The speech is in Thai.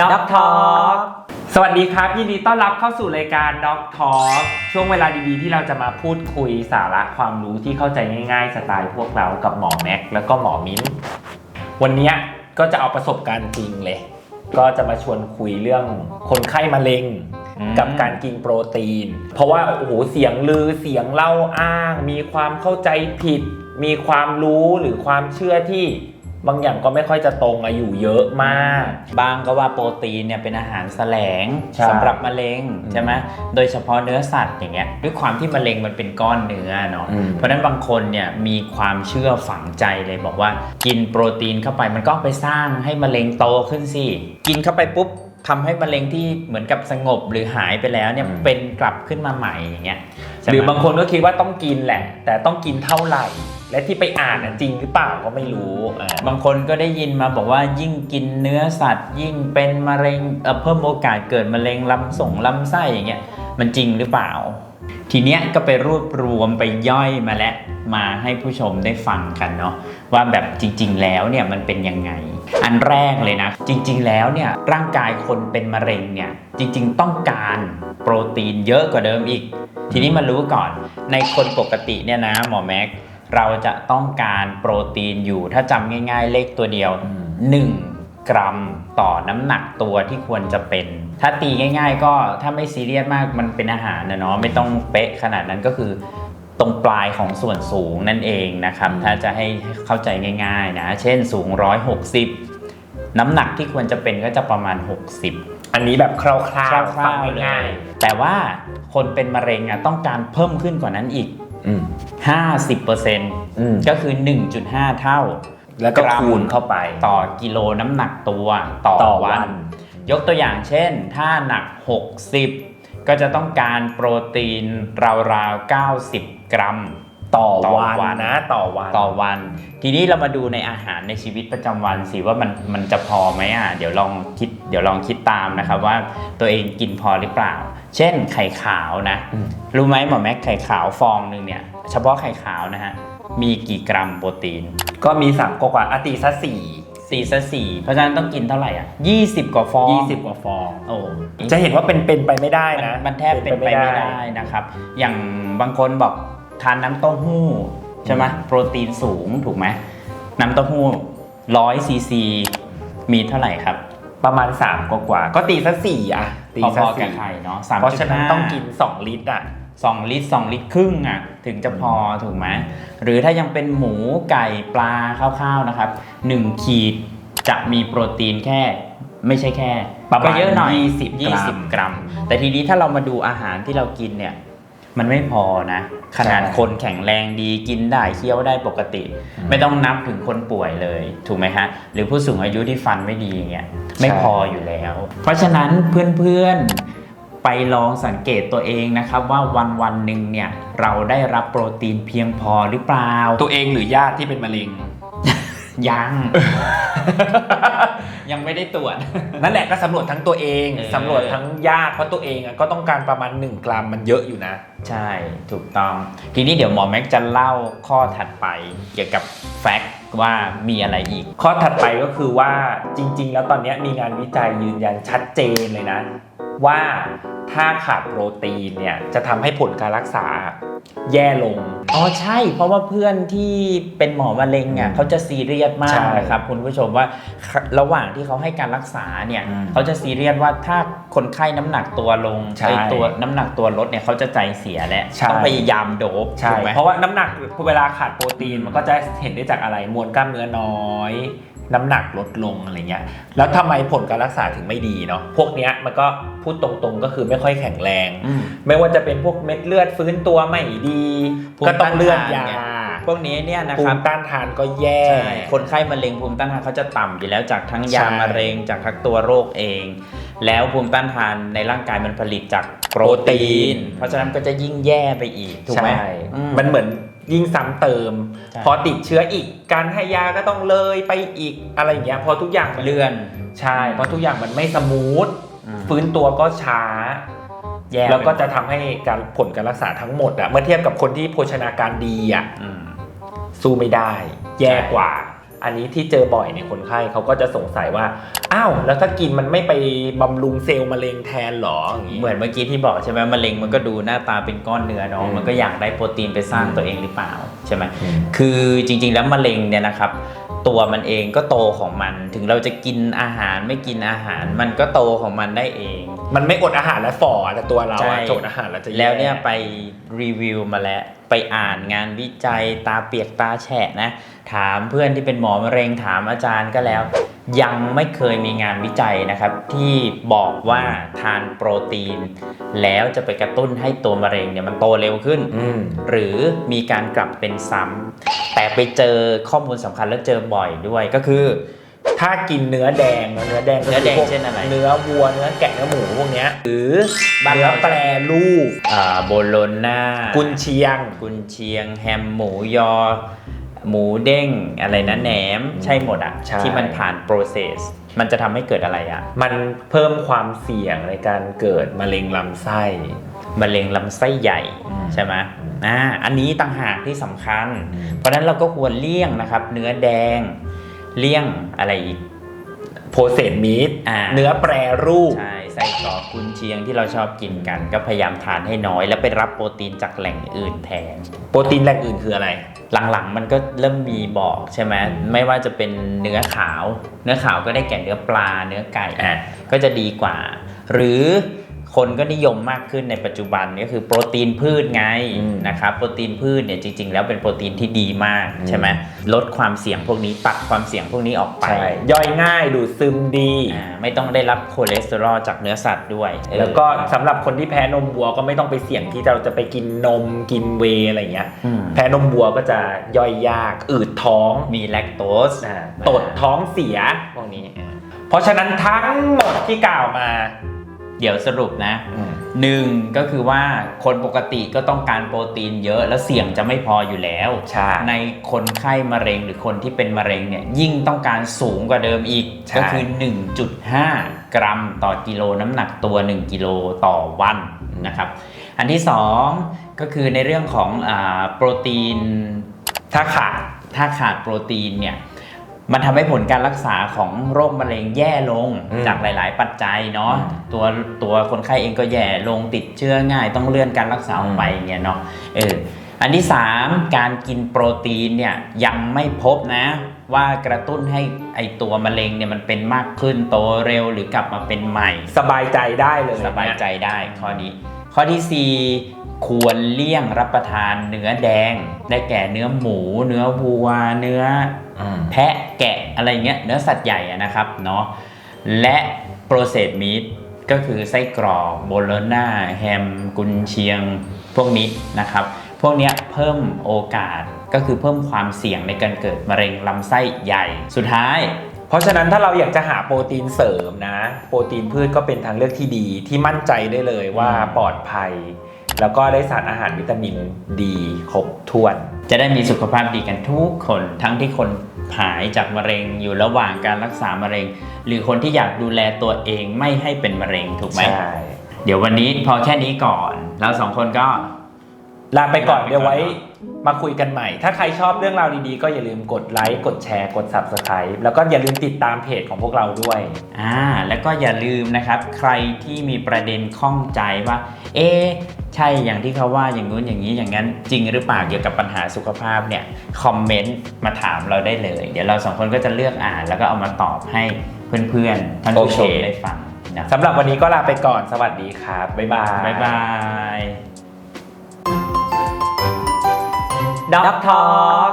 ด็อกทอ k สวัสดีครับ ยินดีต้อนรับเข้าสู่รายการด็อกทอ k ช่วงเวลาดีๆ ที่เราจะมาพูดคุยสาระความรู้ที่เข้าใจง่ายๆ สไตล์พวกเรากับหมอแม็กแล้วก็หมอมิ้น วันเนี้ยก็จะเอาประสบการณ์จริงเลย ก็จะมาชวนคุยเรื่องคนไข้มะเร็งอืมกับการกินโปรตีน เพราะว่าโอ้โหเสียงลือเสียงเล่าอ้าง มีความเข้าใจผิด มีความรู้หรือความเชื่อที่ บางอย่างก็ไม่ค่อยจะตรงอะอยู่เยอะมาก บางก็ว่าโปรตีนเนี่ยเป็นอาหารแสลงใช่สำหรับมะเร็งอืมใช่ไหมโดยเฉพาะเนื้อสัตว์อย่างเงี้ยด้วยความที่มะเร็งมันเป็นก้อนเนื้อเนาะอืม เพราะฉะนั้นบางคนเนี่ยมีความเชื่อฝังใจเลยบอกว่า กินโปรตีนเข้าไปมันก็ไปสร้างให้มะเร็งโตขึ้นสิกินเข้าไปปุ๊บทำให้มะเร็งที่เหมือนกับสงบหรือหายไปแล้วเนี่ยอืมเป็นกลับขึ้นมาใหม่อย่างเงี้ยใช่ไมหรือบางคนก็คิดว่าต้องกินแหละ แต่ต้องกินเท่าไหร่ และที่ไปอ่านน่ะจริงหรือเปล่าก็ไม่รู้อ่าบางคนก็ได้ยินมาบอกว่ายิ่งกินเนื้อสัตว์ ยิ่งเป็นมะเร็งเอ่อเพิ่มโอกาสเกิดมะเร็งลำส่งลำไส้อย่างเงี้ยมันจริงหรือเปล่า ทีเนี้ยก็ไปรวบรวมไปย่อยมาแล้วมาให้ผู้ชมได้ฟังกันเนาะว่าแบบจริง ๆ แล้วเนี่ยมันเป็นยังไง อันแรกเลยนะ จริง ๆ แล้วเนี่ยร่างกายคนเป็นมะเร็งเนี่ยจริง ๆ ต้องการโปรตีนเยอะกว่าเดิมอีก ทีนี้มารู้ก่อนในคนปกติเนี่ยนะหมอแม็ก เราจะต้องการโปรตีนอยู่ถ้าจำง่าย ๆ เลขตัวเดียวอืม1กรัมต่อน้ำหนักตัวที่ควรจะเป็น ถ้าตีง่าย ๆ ก็ถ้าไม่ซีเรียสมากมันเป็นอาหารนะเนาะไม่ต้องเป๊ะขนาดนั้นก็คือตรงปลายของส่วนสูงนั่นเองนะครับ ถ้าจะให้เข้าใจง่ายๆนะ เช่นสูง 160 น้ำหนักที่ควรจะเป็นก็จะประมาณ 60 อันนี้แบบคร่าวๆคร่ฟังาวๆเลยง่ายแต่ว่าคนเป็นมะเร็งอะต้องการเพิ่มขึ้นกว่านั้นอีกๆอืม 50%อืมก็คือ 1.5 เท่า แล้วก็รัมคูณเข้าไป ต่อกิโลน้ำหนักตัวต่อต่อวัวันนยกตัวอย่างเช่น ถ้าหนัก 60 ก็จะต้องการโปรตีนราวๆ 90 กรัม ต่อต่อวันวันนะต่อวันต่อวัน ทีนี้เรามาดูในอาหารในชีวิตประจำวันสิว่ามันมันจะพอไหมอะเดี๋ยวลองคิดเดี๋ยวลองคิดตามนะครับว่าตัวเองกินพอหรือเปล่า เช่นไข่ขาวนะอืมรู้ไหมหมอแม็กไข่ขาวฟองหนึ่งเนี่ยเฉพาะไข่ขาวนะฮะมีกี่กรัมโปรตีน ก็มีสามกว่าๆอติซะสี่4ซะสี่เพราะฉะนั้นต้องกินเท่าไหร่อะ20กว่าฟองยี่สิบกว่าฟองโอ้จะเห็นว่าเป็นเป็นไปไม่ได้มันนะ มันแทบเป็นไปไม่ได้นะครับ อย่างบางคนบอก ทานน้ำเต้าหู้ใช่ไหมโปรตีนสูงถูกไหมน้ำเต้าหู้ร้อยซีซีมีเท่าไหร่ครับ ประมาณสามกว่าๆก็ตีซะสี่อะตีพซะอๆกับสี่ไข่เนาะสามเพราะฉะนั้นต้องกิน 2 ลิตรอะ สองลิตรสองลิตรครึ่งอะถึงจะพอถูกไหมหรือถ้ายังเป็นหมูไก่ปลาข้าวๆนะครับหนึ่งขีดจะมีโปรตีนแค่ ไม่ใช่แค่ประมาณก็เยอะหน่อย20กรัม 20 กรัม แต่ทีนี้ถ้าเรามาดูอาหารที่เรากินเนี่ย มันไม่พอนะ ขนาดใช่คนแข็งแรงดีกินได้เคี้ยวได้ปกติอืมไม่ต้องนับถึงคนป่วยเลย ถูกไหมฮะ หรือผู้สูงอายุที่ฟันไม่ดีอย่างเงี้ยไม่ใช่พออยู่แล้ว เพราะฉะนั้นเพื่อนๆไปลองสังเกตตัวเองนะครับว่าวันวันๆหนึ่งเนี่ยเราได้รับโปรตีนเพียงพอหรือเปล่า ตัวเองหรือญาติที่เป็นมะเร็งยัง ยังไม่ได้ตรวจ นั่นแหละก็สำรวจทั้งตัวเองเออ สำรวจทั้งญาติเพราะตัวเองอะก็ต้องการประมาณ 1 กรัมมันเยอะอยู่นะ ใช่ถูกต้อง ทีนี้เดี๋ยวหมอแม็กจะเล่าข้อถัดไป เกี่ยวกับแฟกต์ว่ามีอะไรอีก ข้อถัดไปก็คือว่าจริง ๆ แล้วตอนนี้มีงานวิจัยยืนยันชัดเจนเลยนะ ว่า ถ้าขาดโปรตีนเนี่ยจะทำให้ผลการรักษาแย่ลง อ๋อใช่ เพราะว่าเพื่อนที่เป็นหมอมะเร็งอะอืมเขาจะซีเรียสมาใช่กนะครับคุณผู้ชมว่าระหว่างที่เขาให้การรักษาเนี่ยอืมเขาจะซีเรียสว่าถ้าคนไข้น้ำหนักตัวลงใช่ไอ้ตัวน้ำหนักตัวลดเนี่ยเขาจะใจเสียแล้วใช่ต้องพยายามโดบใช่ถูกไหมเพราะว่าน้ำหนักเวลาขาดโปรตีนมันก็จะเห็นได้จากอะไรมวลกล้ามเนื้อน้อย น้ำหนักลดลงอะไรเงี้ย แล้วทำไมผลการรักษาถึงไม่ดีเนาะ พวกเนี้ยมันก็พูดตรงๆก็คือไม่ค่อยแข็งแรง อืม ไม่ว่าจะเป็นพวกเม็ดเลือดฟื้นตัวไม่ดี ภูมิก็ต้องเลือดต้านทานยาไง พวกนี้เนี่ยนะภูครับมิต้านทานก็แย่ ใช่คนไข้มะเร็งภูมิต้านทานเขาจะต่ำอยู่แล้วจากทั้งยาใช่ มะเร็งจากทั้งตัวโรคเอง แล้วภูมิต้านทานในร่างกายมันผลิตจาก โปรตีน เพราะฉะนั้นก็จะยิ่งแย่ไปอีกถูกไหมใช่อืมันเหมือนยิ่งซ้ำเติมใช่พอติดเชื้ออีกการให้ยาก็ต้องเลยไปอีกอะไรอย่างเงี้ยพอทุกอย่างมันเลื่อนใช่เพราะทุกอย่างมันไม่สมูทอืมฟื้นตัวก็ช้าแย่แล้วก็ไปหมดจะทำให้การผลการรักษาทั้งหมดอะเมื่อเทียบกับคนที่โภชนาการดีอะอืมสู้ไม่ได้ แย่กว่า อันนี้ที่เจอบ่อยในคนไข้เขาก็จะสงสัยว่า อ้าว แล้วถ้ากินมันไม่ไปบำรุงเซลล์มะเร็งแทนเหรออย่างนี้ เหมือนเมื่อกี้ที่บอกใช่ไหมมะเร็งมันก็ดูหน้าตาเป็นก้อนเนื้อเนาะอืมมันก็อยากได้โปรตีนไปสร้างตัวเองหรือเปล่าใช่ไหมอืม คือจริง ๆ แล้วมะเร็งเนี่ยนะครับ ตัวมันเองก็โตของมัน ถึงเราจะกินอาหารไม่กินอาหาร มันก็โตของมันได้เอง มันไม่อดอาหารและฝ่อแต่ตัวเราใช่อะจดอาหารแล้วจะแแล้วเนี่ยไปรีวิวมาแล้วไปอ่านงานวิจัยตาเปียกตาแฉะนะ ถามเพื่อนที่เป็นหมอมะเร็งถามอาจารย์ก็แล้ว ยังไม่เคยมีงานวิจัยนะครับ ที่บอกว่าทานโปรตีน แล้วจะไปกระตุ้นให้ตัวมะเร็งเนี่ยมันโตเร็วขึ้น อืม หรือมีการกลับเป็นซ้ำแต่ไปเจอข้อมูลสำคัญและเจอบ่อยด้วยก็คือ ถ้ากินเนื้อแดงเนอะเนื้อแดงก็เนื้อแดงคืพวกเช่นอะไร เนื้อวัวเนื้อแกะเนื้อหมูพวกเนี้ยหรือบ้านเนื้อเรา แปรรูปอ่าโบโลน่ากุนเชียง กุนเชียง แฮมหมูยอ หมูเด้งอะไรนะแหนม ใช่หมดอะใช่ ที่มันผ่านโปรเซส มันจะทำให้เกิดอะไรอะมันเพิ่มความเสี่ยงในการเกิดมะเร็งลำไส้ มะเร็งลำไส้ใหญ่อืมใช่ไหมอ่าอันนี้ต่างหากที่สำคัญอืมเพราะฉะนั้นเราก็ควรเลี่ยงนะครับ เนื้อแดง เลี่ยงอะไรอีกโพเซตมีดอ่าเนื้อแปรรูปใช่ไส้กรอกกุนเชียงที่เราชอบกินกัน ก็พยายามทานให้น้อย แล้วไปรับโปรตีนจากแหล่งอื่นแทน โปรตีนแหล่งอื่นคืออะไร หลังๆ มันก็เริ่มมีบอกใช่ไหมไม่ว่าจะเป็นเนื้อขาว เนื้อขาวก็ได้แก่เนื้อปลาเนื้อไก่อะก็จะดีกว่า หรือ คนก็นิยมมากขึ้นในปัจจุบันก็คือโปรตีนพืชไงอืมนะครับโปรตีนพืชเนี่ยจริง ๆ แล้วเป็นโปรตีนที่ดีมากอืมใช่ไหมลดความเสี่ยงพวกนี้ตัดความเสี่ยงพวกนี้ออกไปใช่ย่อยง่ายดูดซึมดีอ่าไม่ต้องได้รับคอเลสเตอรอลจากเนื้อสัตว์ด้วยเออแล้วก็สำหรับคนที่แพ้นมวัวก็ไม่ต้องไปเสี่ยงที่เราจะไปกินนมกินเวย์อะไรเงี้ยอืมแพ้นมวัวก็จะย่อยยากอืดท้องมีแลคโตสอ่าตดท้องเสียพวกนี้อ่าเพราะฉะนั้นทั้งหมดที่กล่าวมา เดี๋ยวสรุปนะหนึ่งก็คือว่าคนปกติก็ต้องการโปรตีนเยอะแล้วเสี่ยงจะไม่พออยู่แล้วใช่ในคนไข้มะเร็งหรือคนที่เป็นมะเร็งเนี่ยยิ่งต้องการสูงกว่าเดิมอีกใช่ก็คือ 1.5 กรัมต่อกิโลน้ำหนักตัว 1 กิโลต่อวันนะครับ อันที่ 2 ก็คือในเรื่องของอาโปรตีนถ้าขาดถ้าขาดโปรตีนเนี่ย มันทำให้ผลการรักษาของโรคมะเร็งแย่ลงอืมจากหลาย ๆ ปัจจัยเนาะอืมตัวตัวคนไข้เองก็แย่ลงติดเชื้อง่าย ต้องเลื่อนการรักษาออกไปอย่างเงี้ยเนาะเอออันที่ 3 การกินโปรตีนเนี่ยยังไม่พบนะ ว่ากระตุ้นให้ไอตัวมะเร็งเนี่ยมันเป็นมากขึ้นโตเร็วหรือกลับมาเป็นใหม่ สบายใจได้เลยสบายใจได้ข้อนี้ ข้อที่ 4ควรเลี่ยงรับประทานเนื้อแดง ได้แก่เนื้อหมู เนื้อวัว เนื้ออืม แพะแกะอะไรเงี้ยเนื้อสัตว์ใหญ่อะนะครับเนาะและโปรเซสมีดก็คือไส้กรอกโบโลน่าแฮมกุนเชียงพวกนี้นะครับ พวกเนี้ยเพิ่มโอกาสก็คือเพิ่มความเสี่ยงในการเกิดมะเร็งลำไส้ใหญ่สุดท้าย เพราะฉะนั้นถ้าเราอยากจะหาโปรตีนเสริมนะ โปรตีนพืชก็เป็นทางเลือกที่ดีที่มั่นใจได้เลยว่าอืมปลอดภัย แล้วก็ได้สารอาหารวิตามินดีครบถ้วน จะได้มีสุขภาพดีกันทุกคนทั้งที่คนหายจากมะเร็งอยู่ระหว่างการรักษามะเร็ง หรือคนที่อยากดูแลตัวเองไม่ให้เป็นมะเร็งถูกไหมใช่เดี๋ยววันนี้พอแค่นี้ก่อน เราสองคนก็ ลาไปก่อนลาไปก่อนเดี๋ยวไว้มาคุยกันใหม่ ถ้าใครชอบเรื่องราวดีๆ ก็อย่าลืมกดไลค์ กดแชร์ กด Subscribe แล้วก็อย่าลืมติดตามเพจของพวกเราด้วย อ่า แล้วก็อย่าลืมนะครับ ใครที่มีประเด็นข้องใจว่า เอ๊ะ ใช่อย่างที่เขาว่าอย่างนู้นอย่างนี้อย่างนั้น จริงหรือเปล่าเกี่ยวกับปัญหาสุขภาพเนี่ยคอมเมนต์มาถามเราได้เลย เดี๋ยวเราสองคนก็จะเลือกอ่าน แล้วก็เอามาตอบให้เพื่อนๆท่านผู้ชมโอเคได้ฟังนะสำหรับวันนี้ก็ลาไปก่อนสวัสดีครับบ๊ายบายบ๊ายบายด็อกทอล์ก